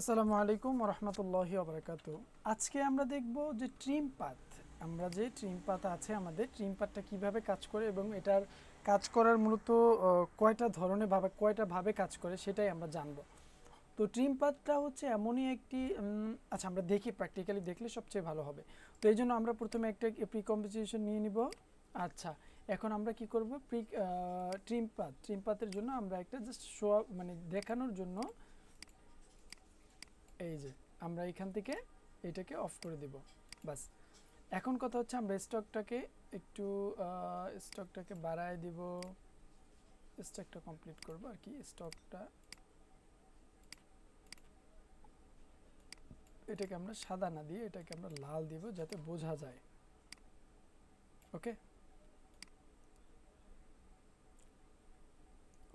আসসালামু আলাইকুম রহমতুল্লাহি আবরাকাতু আজকে আমরা দেখব যে ট্রিম পাথ আমরা যে ট্রিম পাত আছে, আমাদের ট্রিম পাথটা কীভাবে কাজ করে এবং এটার কাজ করার মূলত কয়টা ধরনের ভাবে, কয়টা ভাবে কাজ করে সেটাই আমরা জানব। তো ট্রিম পাথটা হচ্ছে এমনই একটি আচ্ছা আমরা দেখি প্র্যাকটিক্যালি দেখলে সবচেয়ে ভালো হবে। তো এই জন্য আমরা প্রথমে একটা প্রি কম্পোজিশন নিয়ে নিব। আচ্ছা এখন আমরা কি করব? প্রি ট্রিম পাথ ট্রিম পাথের জন্য আমরা একটা জাস্ট শো মানে দেখানোর জন্য এই যে, আমরা এখান থেকে এটাকে অফ করে দেব বাস এখন কথা হচ্ছে আমরা স্টকটাকে একটু স্টকটাকে বাড়ায় দিব স্টকটা কমপ্লিট করব আর কি স্টকটা এটাকে আমরা সাদা না দিয়ে এটাকে আমরা লাল দিব যাতে বোঝা যায়। ওকে?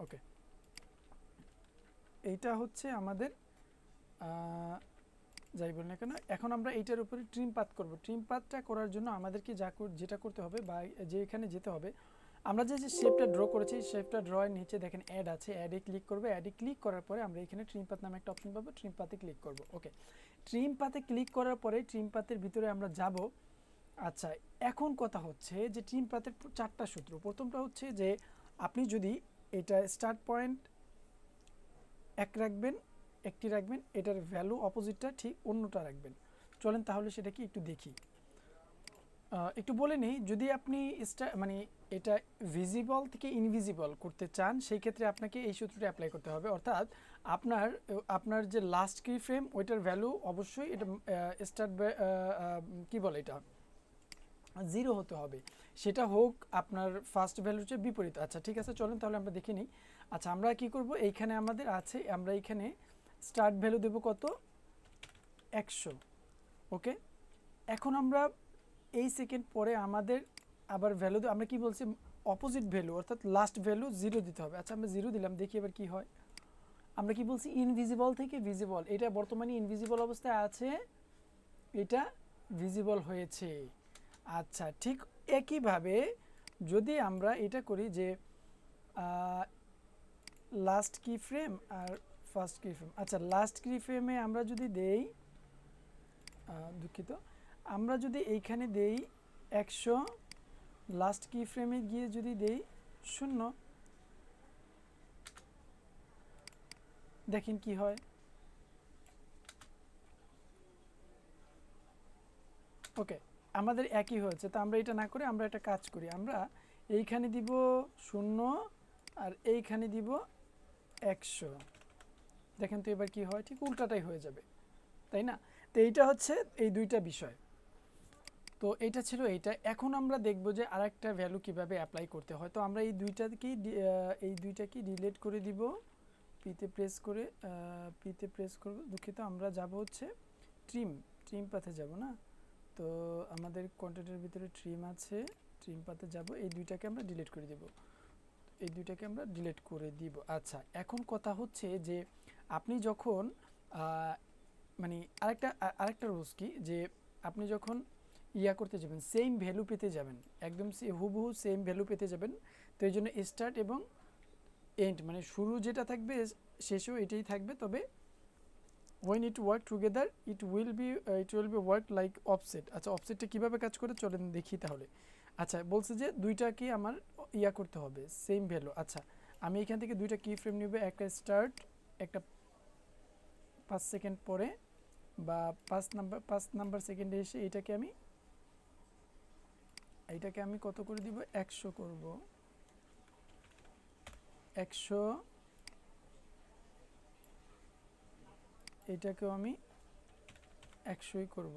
ওকে। এইটা হচ্ছে আমাদের যাই বলি না কেন, এখন আমরা এইটার উপরে ট্রিম পাত করব। ট্রিম পাতটা করার জন্য আমাদেরকে যা যেটা করতে হবে বা যেখানে যেতে হবে, আমরা যে যে শেপটা ড্র করেছি শেপটা ড্রয়ের নিচে দেখেন অ্যাড আছে অ্যাডে ক্লিক করবে অ্যাডে ক্লিক করার পরে আমরা এখানে ট্রিম পাত নামে একটা অপশন পাবো ট্রিম পাতে ক্লিক করব। ওকে ট্রিম পাতে ক্লিক করার পরে ট্রিম পাতের ভিতরে আমরা যাব। আচ্ছা এখন কথা হচ্ছে যে ট্রিম পাতের চারটা সূত্র। প্রথমটা হচ্ছে যে আপনি যদি এটা স্টার্ট পয়েন্ট এক রাখবেন একটি রাখবেন, এটার ভ্যালু অপোজিটটা ঠিক অন্যটা রাখবেন। চলেন তাহলে সেটা কি একটু দেখি। একটু বলে নিই, যদি আপনি মানে এটা ভিজিবল থেকে ইনভিজিবল করতে চান, সেই ক্ষেত্রে আপনাকে এই সূত্রটি অ্যাপ্লাই করতে হবে। অর্থাৎ আপনার আপনার যে লাস্ট কি ফ্রেম ওইটার ভ্যালু অবশ্যই এটা স্টার্ট কি বলে এটা? জিরো হতে হবে। সেটা হোক আপনার ফার্স্ট ভ্যালুর চেয়ে বিপরীত। আচ্ছা ঠিক আছে, চলেন তাহলে আমরা দেখে নিই। আচ্ছা আমরা কি করব? এইখানে আমাদের আছে, আমরা এইখানে স্টার্ট ভ্যালু দেব কত? একশো ওকে এখন আমরা এই সেকেন্ড পরে আমাদের আবার ভ্যালু আমরা কি বলছি? অপোজিট ভ্যালু অর্থাৎ লাস্ট ভ্যালু জিরো দিতে হবে। আচ্ছা আমরা জিরো দিলাম, দেখি এবার কি হয়। আমরা কি বলছি? ইনভিজিবল থেকে ভিজিবল এটা বর্তমানে ইনভিজিবল অবস্থায় আছে। এটা ভিজিবল হয়েছে। আচ্ছা ঠিক একইভাবে যদি আমরা এটা করি যে লাস্ট কি ফ্রেম আর ফার্স্ট কি ফ্রেম আচ্ছা লাস্ট কি ফ্রেমে আমরা যদি দেই দুঃখিত, আমরা যদি এইখানে দেই একশো লাস্ট কি ফ্রেমে গিয়ে যদি দেই শূন্য, দেখেন কি হয়। ওকে আমাদের একই হয়েছে, তো আমরা এটা না করে আমরা একটা কাজ করি। আমরা এইখানে দিব শূন্য আর এইখানে দিব একশো। দেখেন তো এবার কি হয় ঠিক উল্টাটাই হয়ে যাবে তাই না? তো এইটা হচ্ছে এই দুইটা বিষয়। তো এটা ছিল এইটা। এখন আমরা দেখব যে আরেকটা ভ্যালু কীভাবে অ্যাপ্লাই করতে হয়। তো আমরা এই আহ, এই দুইটাকে ডিলিট করে দিব। পিতে প্রেস করে পিতে প্রেস করব। দুঃখিত আমরা যাব হচ্ছে ট্রিম ট্রিম পাথে যাব না? তো আমাদের কন্টেন্টের ভিতরে ট্রিম আছে ট্রিম পাতে যাব। এই দুইটাকে আমরা ডিলিট করে দিব। এই দুইটাকে আমরা ডিলিট করে দিব। আচ্ছা এখন কথা হচ্ছে যে আপনি যখন মানে আরেকটা আরেকটা রুলস কি? যে আপনি যখন ইয়া করতে যাবেন সেম ভ্যালু পেতে যাবেন, একদম সে- হুবহু সেম ভ্যালু পেতে যাবেন, তো এই জন্য স্টার্ট এবং এন্ড মানে শুরু যেটা থাকবে, শেষেও এটাই থাকবে, তবে when it work together it will be it will be work like offset আচ্ছা অফসেটটা কীভাবে কাজ করে? চলেন দেখি তাহলে। আচ্ছা বলছে যে দুইটাকে আমার ইয়া করতে হবে সেম ভ্যালু আচ্ছা আমি এখান থেকে দুইটা কি ফ্রেম নিব, একটা স্টার্ট একটা পাঁচ সেকেন্ড পরে বা পাঁচ নাম্বার পাঁচ নাম্বার সেকেন্ডে এসে এটাকে আমি এইটাকে আমি কত করে দিব? একশো করব। একশো, এটাকেও আমি একশোই করব।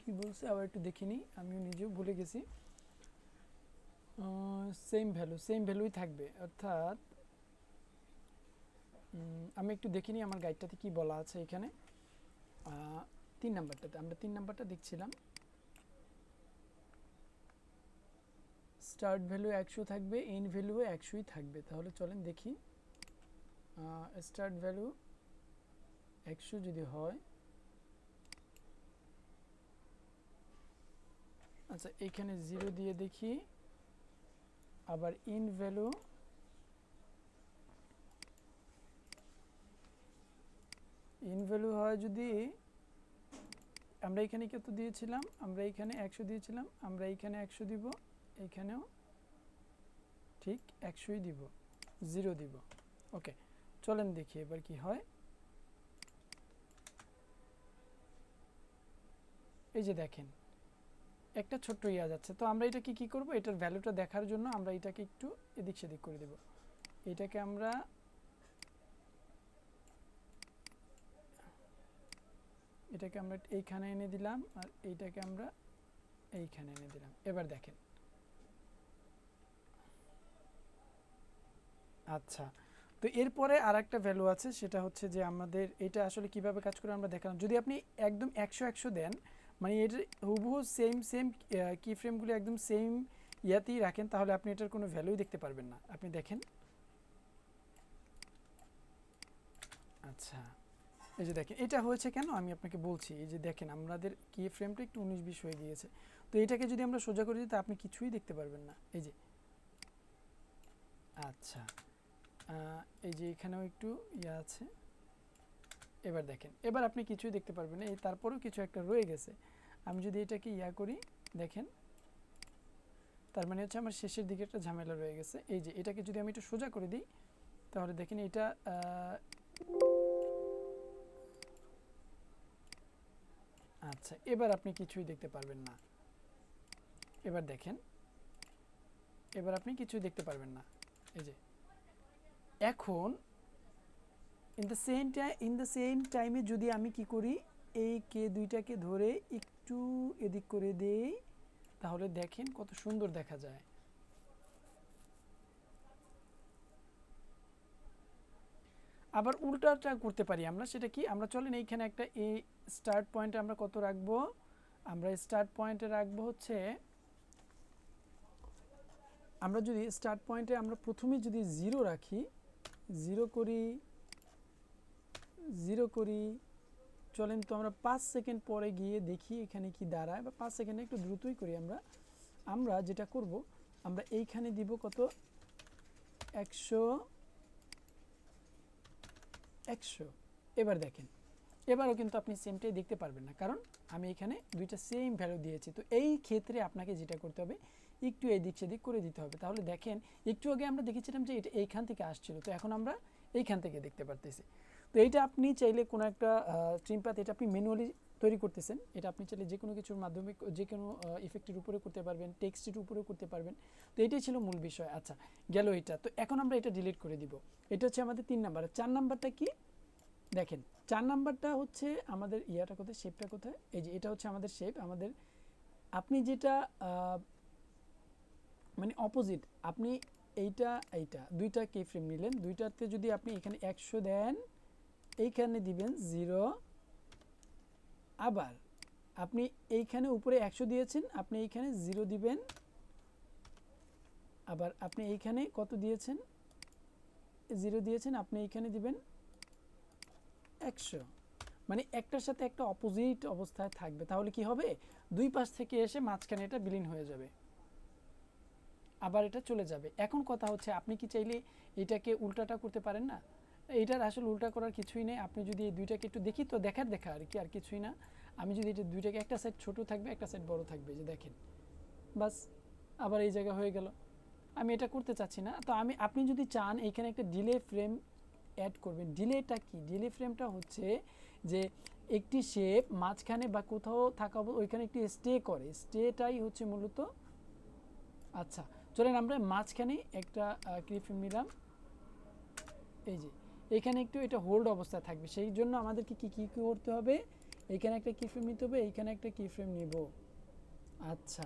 কি বলছে? আবার একটু দেখিনি আমিও নিজেও ভুলে গেছি। সেম ভ্যালু সেম ভ্যালুই থাকবে। অর্থাৎ আমি একটু দেখিনি আমার গাইডটাতে কি বলা আছে এখানে। তিন নাম্বারটাতে, আমরা তিন নাম্বারটা দেখছিলাম। স্টার্ট ভ্যালু একশো থাকবে এন ভ্যালু একশোই থাকবে। তাহলে চলেন দেখি। স্টার্ট ভ্যালু একশো যদি হয় আচ্ছা এখানে জিরো দিয়ে দেখি। আবার ইন ভ্যালু ইন ভ্যালু হয় যদি আমরা এখানে কত দিয়েছিলাম? আমরা এখানে একশো দিয়েছিলাম, আমরা এখানে একশো দিব এইখানেও ঠিক একশোই দিব, জিরো দিব। ওকে, চলেন দেখি এবার কি হয়। এই যে দেখেন, একটা ছোট্ট ইয়া যাচ্ছে, তো আমরা এটাকে কি করব? এটার ভ্যালুটা দেখার জন্য আমরা এটাকে একটু এদিক সেদিক করে দেব। এটাকে আমরা এটাকে আমরা এইখানে এনে দিলাম আর এইটাকে আমরা এইখানে এনে দিলাম। এবার দেখেন। আচ্ছা তো এরপরে আর একটা ভ্যালু আছে, সেটা হচ্ছে যে আমাদের এটা আসলে কীভাবে কাজ করে আমরা দেখালাম। যদি আপনি একদম একশো একশো দেন মানে এর হুবহু সেম সেম কি ফ্রেমগুলো একদম সেম ইয়াতেই রাখেন, তাহলে আপনি এটার কোনো ভ্যালুই দেখতে পারবেন না। আপনি দেখেন। আচ্ছা। এই যে দেখেন, এটা হয়েছে কেন? আমি আপনাকে বলছি, এই যে দেখেন, আমাদের কি ফ্রেমটা একটু উনিশ বিশ হয়ে গিয়েছে। তো এটাকে যদি আমরা সোজা করে দিই, তা আপনি কিছুই দেখতে পারবেন না। এই যে আচ্ছা এই যে এখানেও একটু ইয়ে আছে। এবার দেখেন, এবার আপনি কিছুই দেখতে পারবেন এই তারপরেও কিছু একটা রয়ে গেছে। আমি যদি এটাকে ইয়া করি, দেখেন, তার মানে হচ্ছে আমার শেষের দিকে একটা ঝামেলা রয়ে গেছে। এই যে, এটাকে যদি আমি একটু সোজা করে দিই, তাহলে দেখেন এটা আচ্ছা এবার আপনি কিছুই দেখতে পারবেন না। এবার দেখেন। এবার আপনি কিছুই দেখতে পারবেন না। এই যে। এখন in the same time in the same টাইমে যদি আমি কি করি, এই কে দুইটাকে ধরে একটু এদিক করে দেই, তাহলে দেখেন কত সুন্দর দেখা যায়। আবার উল্টাটা করতে পারি আমরা, সেটা কি? আমরা চলেন এইখানে একটা এই স্টার্ট পয়েন্টে আমরা কত রাখব? আমরা স্টার্ট পয়েন্টে রাখব হচ্ছে, আমরা যদি স্টার্ট পয়েন্টে আমরা প্রথমে যদি জিরো রাখি জিরো করি জিরো করি, চলেন তো আমরা পাঁচ সেকেন্ড পরে গিয়ে দেখি এখানে কি দাঁড়ায়, বা পাঁচ সেকেন্ডে একটু দ্রুতই করি আমরা। আমরা যেটা করব, আমরা এইখানে দিব কত? একশো একশো। এবার দেখেন, এবারও কিন্তু আপনি সেমটাই দেখতে পারবেন না। কারণ আমি এখানে দুইটা সেম ভ্যালু দিয়েছি। তো এই ক্ষেত্রে আপনাকে যেটা করতে হবে, একটু এদিক দিক সেদিক করে দিতে হবে। তাহলে দেখেন, একটু আগে আমরা দেখেছিলাম যে এটা এইখান থেকে আসছিল। তো এখন আমরা এইখান থেকে দেখতে পারতেছি। তো এইটা আপনি চাইলে কোনো একটা স্ট্রিম পাথ এটা আপনি ম্যানুয়ালি তৈরি করতেছেন, এটা আপনি চাইলে যে কোনো কিছুর মাধ্যমে যে কোনো ইফেক্টের উপরে করতে পারবেন টেক্সটের উপরেও করতে পারবেন। তো এটাই ছিল মূল বিষয়। আচ্ছা গেল এটা। তো এখন আমরা এটা ডিলিট করে দিব। এটা হচ্ছে আমাদের তিন নাম্বার। চার নাম্বারটা কি? দেখেন, চার নাম্বারটা হচ্ছে আমাদের ইয়াটা কোথায়? শেপটা কোথায়? এই যে এটা হচ্ছে আমাদের শেপ আমাদের আপনি যেটা মানে অপোজিট আপনি এইটা এইটা, দুইটা কে ফ্রেম নিলেন। দুইটাতে যদি আপনি এখানে একশো দেন, এইখানে দিবেন জিরো আবার আপনি এইখানে উপরে একশো দিয়েছেন, আপনি এইখানে জিরো দিবেন। আবার আপনি এইখানে কত দিয়েছেন? জিরো দিয়েছেন, আপনি এইখানে দিবেন একশো। মানে একটার সাথে একটা অপোজিট অবস্থায় থাকবে। তাহলে কি হবে? দুই পাশ থেকে এসে মাঝখানে এটা বিলীন হয়ে যাবে। আবার এটা চলে যাবে। এখন কথা হচ্ছে, আপনি কি চাইলে এটাকে উল্টাটা করতে পারেন না? এইটার আসলে উল্টা করার কিছুই নেই। আপনি যদি এই দুইটাকে একটু দেখি তো দেখার দেখা আর কি, আর কিছুই না। আমি যদি এটা দুইটাকে একটা সাইড ছোট থাকবে, একটা সাইড বড় থাকবে যে দেখেন। বাস, আবার এই জায়গা হয়ে গেল। আমি এটা করতে চাচ্ছি না। তো আমি, আপনি যদি চান এইখানে একটা ডিলে ফ্রেম অ্যাড করবেন। ডিলেটা কি? ডিলে ফ্রেমটা হচ্ছে যে একটি শেপ মাঝখানে বা কোথাও থাকা ওইখানে একটি স্টে করে। স্টেটাই হচ্ছে মূলত আচ্ছা চলেন আমরা মাঝখানে একটা ক্লিপ ফ্রেম নিলাম। এই যে এখানে একটু এটা হোল্ড অবস্থায় থাকবে। সেই জন্য আমাদেরকে কি কি করতে হবে? এইখানে একটা কি ফ্রেম নিতে হবে এইখানে একটা কি ফ্রেম নিব। আচ্ছা।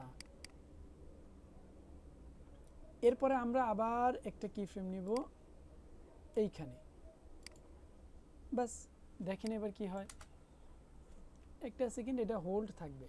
এরপরে আমরা আবার একটা কি ফ্রেম নিব এইখানে। বাস দেখেন এবার কি হয়। একটা সেকেন্ড এটা হোল্ড থাকবে।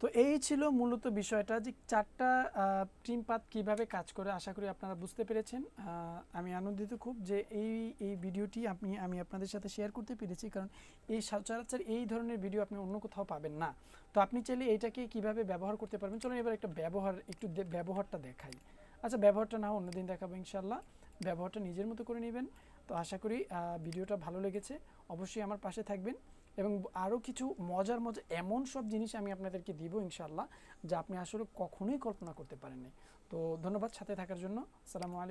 তো এই ছিল মূলত বিষয়টা যে চারটা ট্রিম পাত কীভাবে কাজ করে আশা করি আপনারা বুঝতে পেরেছেন। আমি আনন্দিত খুব যে এই এই ভিডিওটি আপনি, আমি আপনাদের সাথে শেয়ার করতে পেরেছি কারণ এই সচরাচর এই ধরনের ভিডিও আপনি অন্য কোথাও পাবেন না। তো আপনি চাইলে এইটাকে কীভাবে ব্যবহার করতে পারবেন? চলুন এবার একটা ব্যবহার, একটু ব্যবহারটা দেখাই। আচ্ছা ব্যবহারটা না, অন্যদিন দেখাবো ইনশাল্লাহ ব্যবহারটা নিজের মতো করে নেবেন। তো আশা করি ভিডিওটা ভালো লেগেছে। অবশ্যই আমার পাশে থাকবেন। এবং আরও কিছু মজার মজা এমন সব জিনিস আমি আপনাদেরকে দিব ইনশাল্লাহ যা আপনি আসলে কখনোই কল্পনা করতে পারেননি। তো ধন্যবাদ সাথে থাকার জন্য। সালামু আলাইকুম।